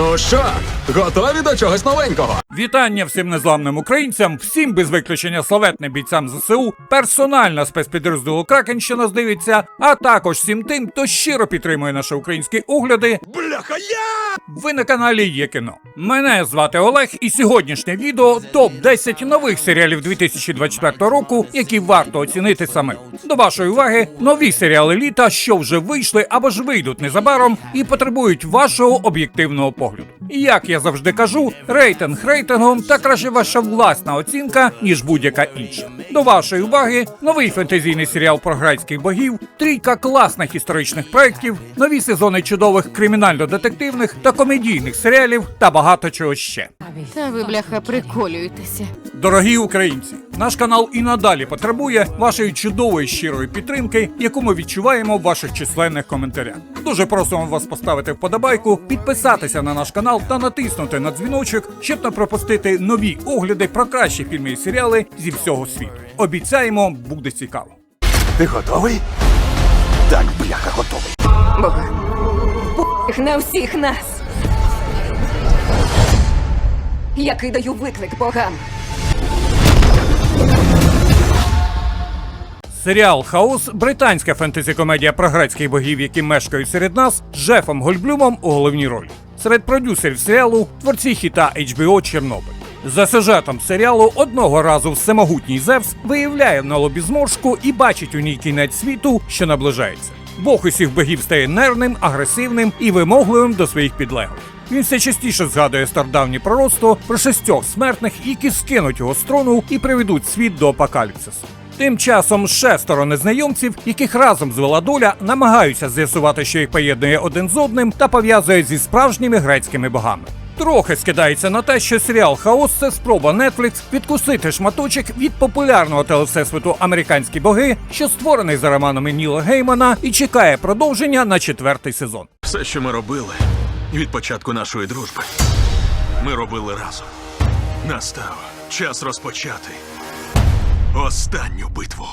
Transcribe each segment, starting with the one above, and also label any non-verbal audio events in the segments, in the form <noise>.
Ну що, готові до чогось новенького? Вітання всім незламним українцям, всім без виключення славетним бійцям ЗСУ, персонально спецпідрозділу Кракен, що нас дивиться, а також всім тим, хто щиро підтримує наші українські огляди. Бляха, я! Ви на каналі Є кіно. Мене звати Олег, і сьогоднішнє відео топ 10 нових серіалів 2024 року, які варто оцінити самим. До вашої уваги нові серіали літа, що вже вийшли або ж вийдуть незабаром, і потребують вашого об'єктивного погляду. І як я завжди кажу, рейтинг рейтингом та краще ваша власна оцінка, ніж будь-яка інша. До вашої уваги новий фентезійний серіал про грецьких богів, трійка класних історичних проєктів, нові сезони чудових кримінально-детективних та комедійних серіалів та багато чого ще. Та ви, бляха, приколюєтеся. Дорогі українці, наш канал і надалі потребує вашої чудової щирої підтримки, яку ми відчуваємо в ваших численних коментарях. Дуже просимо вас поставити вподобайку, підписатися на наш канал та натиснути на дзвіночок, щоб не пропустити нові огляди про кращі фільми і серіали зі всього світу. Обіцяємо, буде цікаво. Ти готовий? Так, бляха, готовий. Бога. Їх на всіх нас. Я кидаю виклик богам. Серіал Хаос британська фентезі-комедія про грецьких богів, які мешкають серед нас, з Джефом Гольблюмом у головній ролі. Серед продюсерів серіалу творці хіта HBO Чорнобиль. За сюжетом серіалу одного разу всемогутній Зевс виявляє на лобі зморшку і бачить у ній кінець світу, що наближається. Бог усіх богів стає нервним, агресивним і вимогливим до своїх підлеглих. Він все частіше згадує стародавнє пророцтво про шістьох смертних, які скинуть його з трону і приведуть світ до апокаліпсису. Тим часом шестеро незнайомців, яких разом звела доля, намагаються з'ясувати, що їх поєднує один з одним та пов'язує зі справжніми грецькими богами. Трохи скидається на те, що серіал Хаос це спроба Netflix відкусити шматочок від популярного телесесвіту Американські боги, що створений за романами Ніла Геймана і чекає продовження на четвертий сезон. Все, що ми робили від початку нашої дружби, ми робили разом. Настав час розпочати останню битву.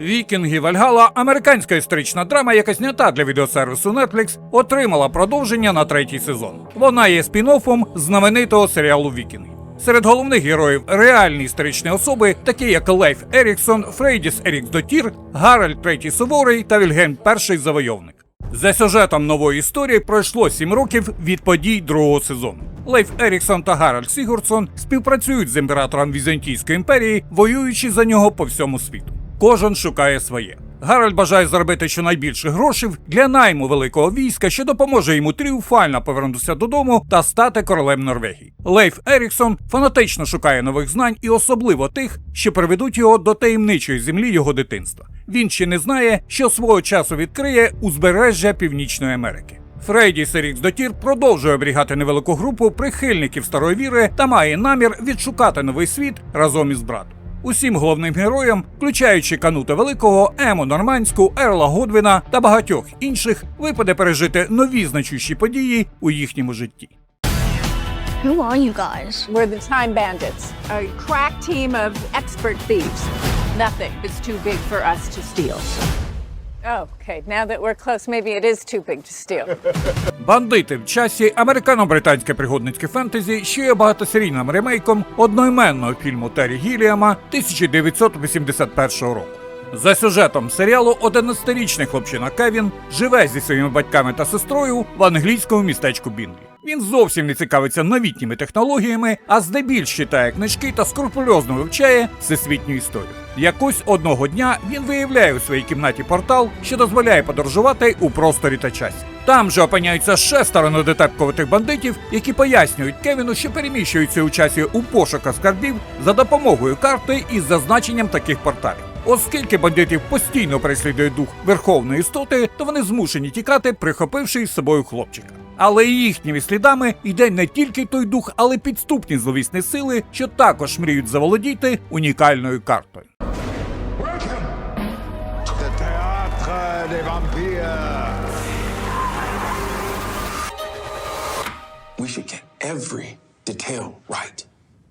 Вікінги Вальгала, американська історична драма, яка знята для відеосервісу Netflix, отримала продовження на третій сезон. Вона є спін-оффом знаменитого серіалу Вікінги. Серед головних героїв реальні історичні особи, такі як Лейф Еріксон, Фрейдіс Ерікс Дотір, Гаральд Третій Суворий та Вільгельм І Завойовник. За сюжетом нової історії пройшло сім років від подій другого сезону. Лейф Еріксон та Гаральд Сігурдсон співпрацюють з імператором Візантійської імперії, воюючи за нього по всьому світу. Кожен шукає своє. Гаральд бажає заробити щонайбільше грошей для найму великого війська, що допоможе йому тріумфально повернутися додому та стати королем Норвегії. Лейф Еріксон фанатично шукає нових знань і особливо тих, що приведуть його до таємничої землі його дитинства. Він ще не знає, що свого часу відкриє узбережжя Північної Америки. Фрейді Серікс Дотір продовжує оберігати невелику групу прихильників старої віри та має намір відшукати новий світ разом із братом. Усім головним героям, включаючи Канута Великого, Ему Нормандську, Ерла Годвіна та багатьох інших, випаде пережити нові значущі події у їхньому житті. Who are you guys? We're the Time Bandits, a crack team of expert thieves. Nothing is too big for us to steal. Okay. Now that we're close, maybe it is too big to steal. <laughs> Бандити в часі американо-британське пригодницьке фентезі, що є багатосерійним ремейком одноіменного фільму Террі Гіліама 1981 року. За сюжетом серіалу 11-річний хлопчина Кевін живе зі своїми батьками та сестрою в англійському містечку Бінглі. Він зовсім не цікавиться новітніми технологіями, а здебільш читає книжки та скрупульозно вивчає всесвітню історію. Якось одного дня він виявляє у своїй кімнаті портал, що дозволяє подорожувати у просторі та часі. Там же опиняються шестеро недотепковитих бандитів, які пояснюють Кевіну, що переміщуються у часі у пошуках скарбів за допомогою карти із зазначенням таких порталів. Оскільки бандитів постійно переслідує дух верховної істоти, то вони змушені тікати, прихопивши із собою хлопчика. Але їхніми слідами йде не тільки той дух, але й підступні зловісні сили, що також мріють заволодіти унікальною картою. Should get every detail right.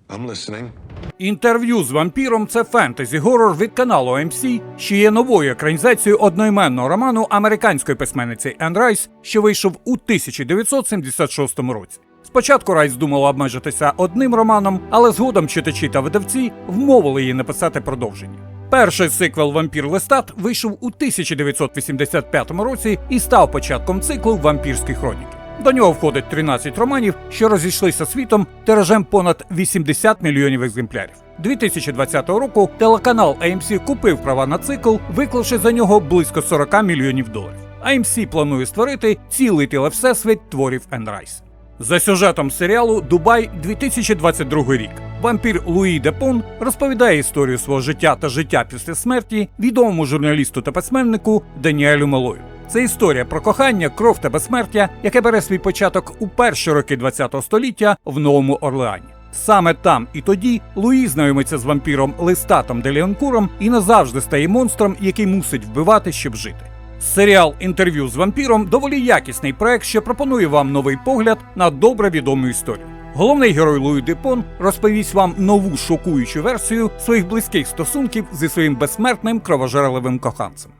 I'm listening. Інтерв'ю з вампіром це фентезі горор від каналу AMC, що є новою екранізацією одноіменного роману американської письменниці Енн Райс, що вийшов у 1976 році. Спочатку Райс думала обмежитися одним романом, але згодом читачі та видавці вмовили її написати продовження. Перший сиквел Вампір Листат вийшов у 1985 році і став початком циклу Вампірські хроніки. До нього входить 13 романів, що розійшлися світом тиражем понад 80 мільйонів екземплярів. 2020 року телеканал AMC купив права на цикл, виклавши за нього близько 40 мільйонів доларів. AMC планує створити цілий телевсесвіт творів Енн Райс. За сюжетом серіалу Дубай 2022 рік. Вампір Луї Депон розповідає історію свого життя та життя після смерті відомому журналісту та письменнику Даніелю Малою. Це історія про кохання, кров та безсмертя, яке бере свій початок у перші роки ХХ століття в Новому Орлеані. Саме там і тоді Луї знайомиться з вампіром Листатом Деліонкуром і назавжди стає монстром, який мусить вбивати, щоб жити. Серіал інтерв'ю з вампіром доволі якісний проект, що пропонує вам новий погляд на добре відому історію. Головний герой Луї Депон розповість вам нову шокуючу версію своїх близьких стосунків зі своїм безсмертним кровожерливим коханцем.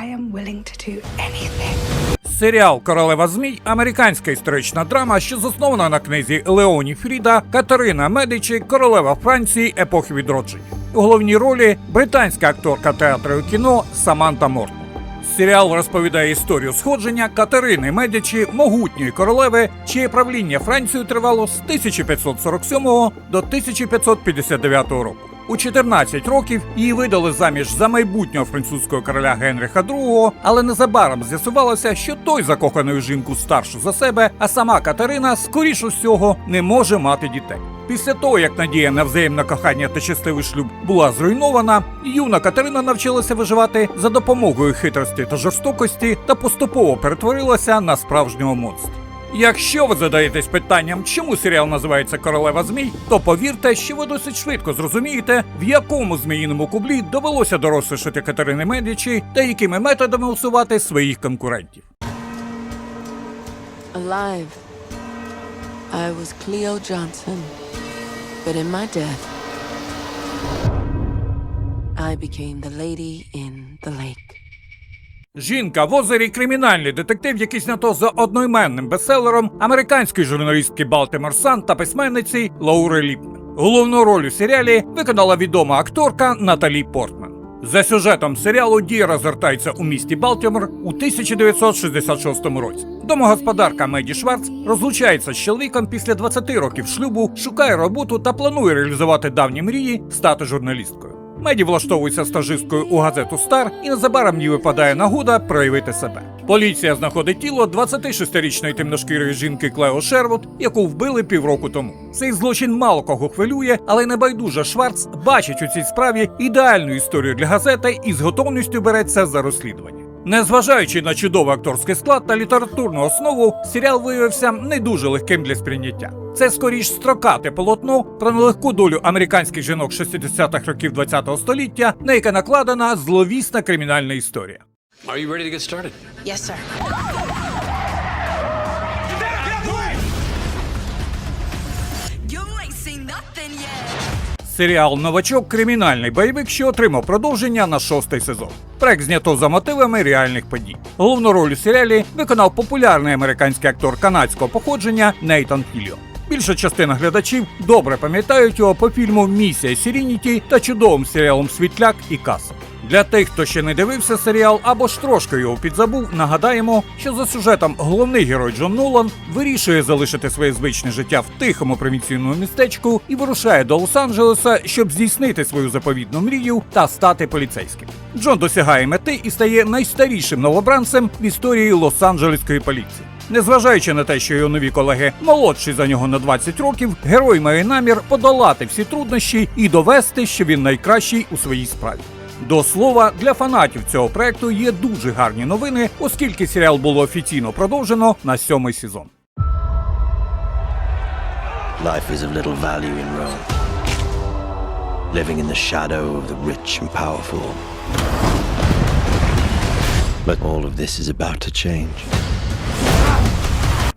I am willing to do anything. Серіал Королева Змій американська історична драма, що заснована на книзі Леоні Фріда Катерина Медичі, королева Франції епохи відродження. У головній ролі британська акторка театру і кіно Саманта Мортон. Серіал розповідає історію сходження Катерини Медичі, могутньої королеви, чиє правління Францією тривало з 1547 до 1559 року. У 14 років її видали заміж за майбутнього французького короля Генріха II, але незабаром з'ясувалося, що той закоханий жінку старшу за себе, а сама Катерина, скоріш усього, не може мати дітей. Після того, як надія на взаємне кохання та щасливий шлюб була зруйнована, юна Катерина навчилася виживати за допомогою хитрості та жорстокості та поступово перетворилася на справжнього монстра. Якщо ви задаєтесь питанням, чому серіал називається Королева Змій, то повірте, що ви досить швидко зрозумієте, в якому зміїному кублі довелося дорослішати Катерини Медичі та якими методами усувати своїх конкурентів. Alive, I was Cleo Johnson, but in my death, I became the lady in the lake. Жінка в озері кримінальний детектив, який знято за одноіменним бестселером американської журналістки Балтимор Сан та письменниці Лаури Ліпмен. Головну роль у серіалі виконала відома акторка Наталі Портман. За сюжетом серіалу дія розгортається у місті Балтімор у 1966 році. Домогосподарка Меді Шварц розлучається з чоловіком після 20 років шлюбу, шукає роботу та планує реалізувати давні мрії стати журналісткою. Меді влаштовується стажисткою у газету Стар і незабаром їй випадає нагода проявити себе. Поліція знаходить тіло 26-річної темношкірої жінки Клео Шервуд, яку вбили півроку тому. Цей злочин мало кого хвилює, але небайдужа Шварц бачить у цій справі ідеальну історію для газети і з готовністю береться за розслідування. Незважаючи на чудовий акторський склад та літературну основу, серіал виявився не дуже легким для сприйняття. Це скоріш строкате полотно про нелегку долю американських жінок 60-х років ХХ століття, на яке накладена зловісна кримінальна історія. Are you ready to get started? Yes, sir. Серіал Новачок кримінальний бойовик, що отримав продовження на шостий сезон. Проект знято за мотивами реальних подій. Головну роль у серіалі виконав популярний американський актор канадського походження Нейтан Філіо. Більша частина глядачів добре пам'ятають його по фільму Місія Сірініті та чудовим серіалом Світляк і Каса. Для тих, хто ще не дивився серіал або ж трошки його підзабув, нагадаємо, що за сюжетом головний герой Джон Нолан вирішує залишити своє звичне життя в тихому провінційному містечку і вирушає до Лос-Анджелеса, щоб здійснити свою заповідну мрію та стати поліцейським. Джон досягає мети і стає найстарішим новобранцем в історії Лос-Анджелеської поліції. Незважаючи на те, що його нові колеги молодші за нього на 20 років, герой має намір подолати всі труднощі і довести, що він найкращий у своїй справі. До слова, для фанатів цього проекту є дуже гарні новини, оскільки серіал було офіційно продовжено на сьомий сезон. Life is of little value in Rome. Living in the shadow of the rich and powerful. But all of this is about to change.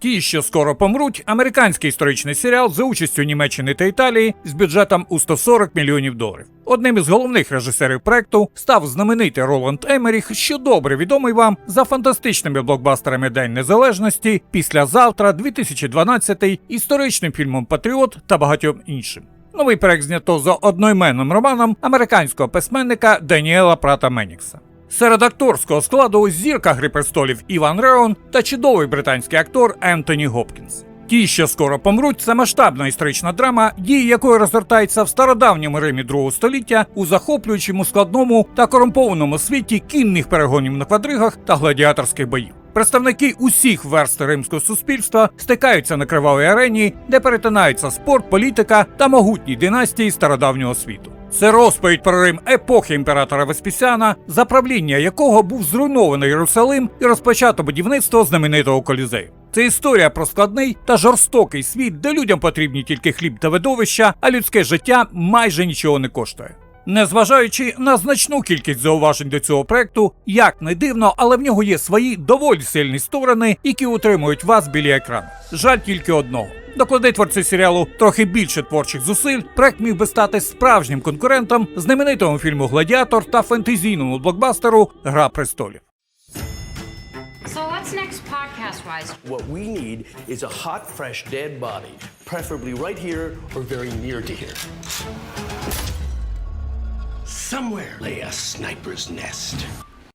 Ті, що скоро помруть, американський історичний серіал за участю Німеччини та Італії з бюджетом у 140 мільйонів доларів. Одним із головних режисерів проекту став знаменитий Роланд Емеріх, що добре відомий вам за фантастичними блокбастерами День Незалежності, післязавтра, 2012, історичним фільмом Патріот та багатьом іншим. Новий проект знято за одноіменним романом американського письменника Даніела Прата Менікса. Серед акторського складу зірка Гри престолів Іван Реон та чудовий британський актор Ентоні Гопкінс. Ті, що скоро помруть, це масштабна історична драма, дії якої розгортається в стародавньому Римі другого століття у захоплюючому складному та корумпованому світі кінних перегонів на квадригах та гладіаторських боїв. Представники усіх верст римського суспільства стикаються на кривавій арені, де перетинаються спорт, політика та могутні династії стародавнього світу. Це розповідь про Рим епохи імператора Веспісіана, за правління якого був зруйнований Єрусалим і розпочато будівництво знаменитого колізею. Це історія про складний та жорстокий світ, де людям потрібні тільки хліб та видовища, а людське життя майже нічого не коштує. Незважаючи на значну кількість зауважень до цього проекту, як не дивно, але в нього є свої доволі сильні сторони, які утримують вас біля екрану. Жаль тільки одного. Доклади творці серіалу трохи більше творчих зусиль, проект міг би стати справжнім конкурентом знаменитому фільму Гладіатор та фентезійному блокбастеру Гра престолів. So what's next? What we need is a hot, fresh, dead body, preferably right here or very near to here. Somewhere lay a sniper's nest.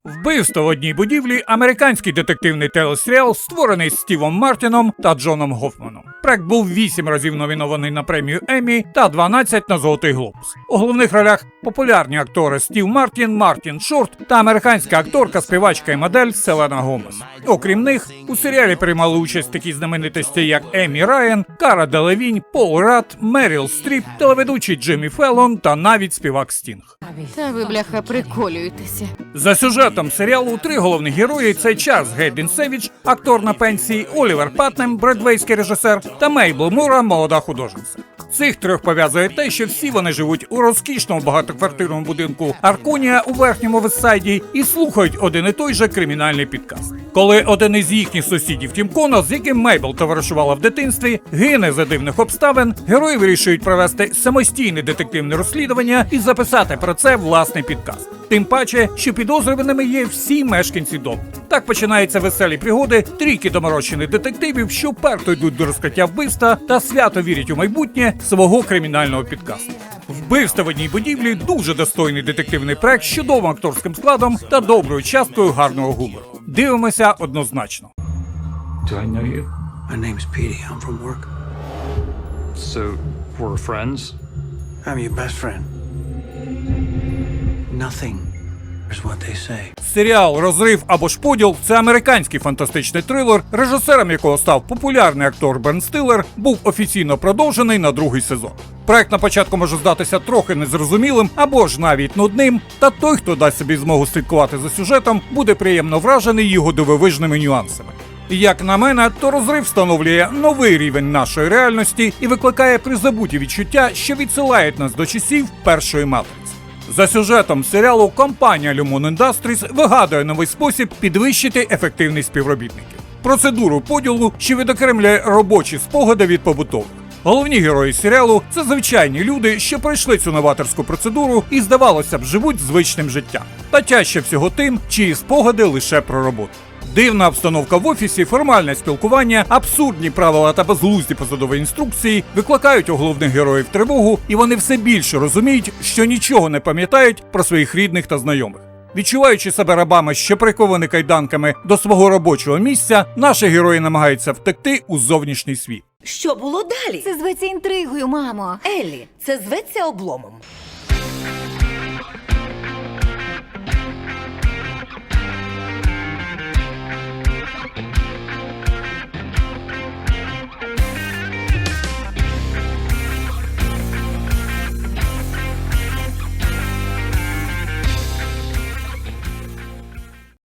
Вбивство в одній будівлі американський детективний телесеріал, створений Стівом Мартіном та Джоном Гофманом. Проект був 8 разів номінований на премію Еммі та 12 на Золотий Глобус. У головних ролях популярні актори Стів Мартін, Мартін Шорт та американська акторка, співачка і модель Селена Гомес. Окрім них, у серіалі приймали участь такі знаменитості, як Емі Райан, Кара Делевінь, Пол Рад, Меріл Стріп, телеведучий Джиммі Феллон та навіть співак Стінг. Та ви, бляха, приколюєтеся. За сюжетом серіалу три головні герої це Чарльз Гейден Севіч, актор на пенсії, Олівер Патнем, бродвейський режисер, та Мейбл Мура, молода художниця. Цих трьох пов'язує те, що всі вони живуть у розкішному багатоквартирному будинку Арконія у верхньому Вестсайді і слухають один і той же кримінальний підкаст. Коли один із їхніх сусідів Тім Коно, з яким Мейбл товаришувала в дитинстві, гине за дивних обставин, герої вирішують провести самостійне детективне розслідування і записати про це власний підкаст. Тим паче, що підозрюваними є всі мешканці дому. Так починаються веселі пригоди трійки доморощених детективів, що вперто йдуть до розкриття вбивства та свято вірять у майбутнє свого кримінального підкасту. Вбивство в одній будівлі дуже достойний детективний проект з чудовим акторським складом та доброю часткою гарного гумору. Дивимося однозначно. Do I know you? My name's Petey. I'm from work. So we're friends? I'm your best friend. Nothing Серіал Розрив або ж поділ це американський фантастичний трилер, режисером якого став популярний актор Бен Стиллер, був офіційно продовжений на другий сезон. Проект на початку може здатися трохи незрозумілим або ж навіть нудним, та той, хто дасть собі змогу слідкувати за сюжетом, буде приємно вражений його дивовижними нюансами. Як на мене, то розрив встановлює новий рівень нашої реальності і викликає призабуті відчуття, що відсилають нас до часів першої матриці. За сюжетом серіалу компанія Lumon Industries вигадує новий спосіб підвищити ефективність співробітників. Процедуру поділу, що відокремлює робочі спогади від побутових. Головні герої серіалу це звичайні люди, що пройшли цю новаторську процедуру і, здавалося б, живуть звичним життям. Та тяжче всього тим, чиї спогади лише про роботу. Дивна обстановка в офісі, формальне спілкування, абсурдні правила та безглузді посадові інструкції викликають у головних героїв тривогу, і вони все більше розуміють, що нічого не пам'ятають про своїх рідних та знайомих. Відчуваючи себе рабами, що приковані кайданками до свого робочого місця, наші герої намагаються втекти у зовнішній світ. Що було далі? Це зветься інтригою, мамо. Еллі, це зветься обломом.